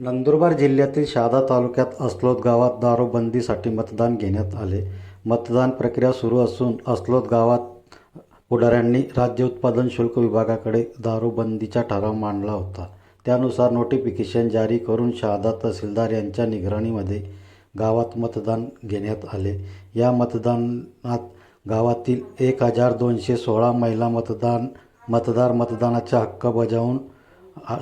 नंदुरबार जिल्ह्यातील शहादा तालुक्यात अस्लोत गावात दारूबंदीसाठी मतदान घेण्यात आले. मतदान प्रक्रिया सुरू असून अस्लोत गावात पुढाऱ्यांनी राज्य उत्पादन शुल्क विभागाकडे दारूबंदीचा ठराव मांडला होता. त्यानुसार नोटिफिकेशन जारी करून शहादा तहसीलदार यांच्या निगराणीमध्ये गावात मतदान घेण्यात आले. या मतदानात गावातील एक हजार दोनशे सोळा महिला मतदान मतदार मतदानाचा हक्क बजावून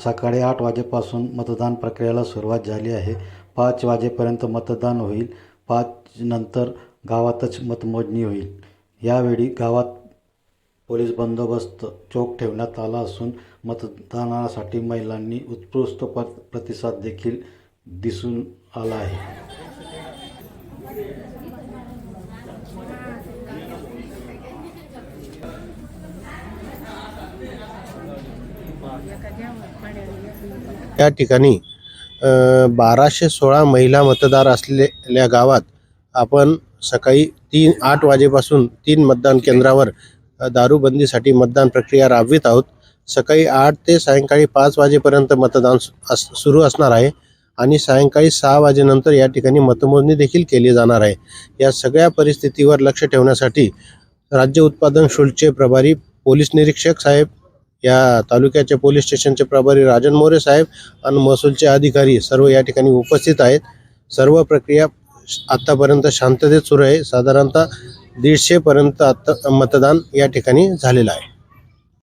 सकाळी आठ वाजेपासून मतदान प्रक्रियेला सुरुवात झाली आहे. पाच वाजेपर्यंत मतदान होईल. पाच नंतर गावातच मतमोजणी होईल. यावेळी गावात पोलीस बंदोबस्त चोख ठेवण्यात आला असून मतदानासाठी महिलांनी उत्कृष्ट प प्रतिसाद देखील दिसून आला आहे. या ठिकाणी बाराशे सोळा महिला मतदार असलेल्या गावात आपण सकाळी तीन आठ वाजेपासून तीन मतदान केंद्रावर दारूबंदीसाठी मतदान प्रक्रिया राबवित आहोत. सकाळी आठ ते सायंकाळी पाच वाजेपर्यंत मतदान अस सुरू असणार आहे आणि सायंकाळी सहा वाजेनंतर या ठिकाणी मतमोजणी देखील केली जाणार आहे. या सगळ्या परिस्थितीवर लक्ष ठेवण्यासाठी राज्य उत्पादन शुल्कचे प्रभारी पोलीस निरीक्षक साहेब या तालुक्याचे पोलीस स्टेशनचे प्रभारी राजन मोरे साहेब आणि महसूलचे अधिकारी सर्व या ठिकाणी उपस्थित आहेत. सर्व प्रक्रिया आत्तापर्यंत शांततेत सुरू आहे. साधारणतः दीडशेपर्यंत आत्ता मतदान या ठिकाणी झालेलं आहे.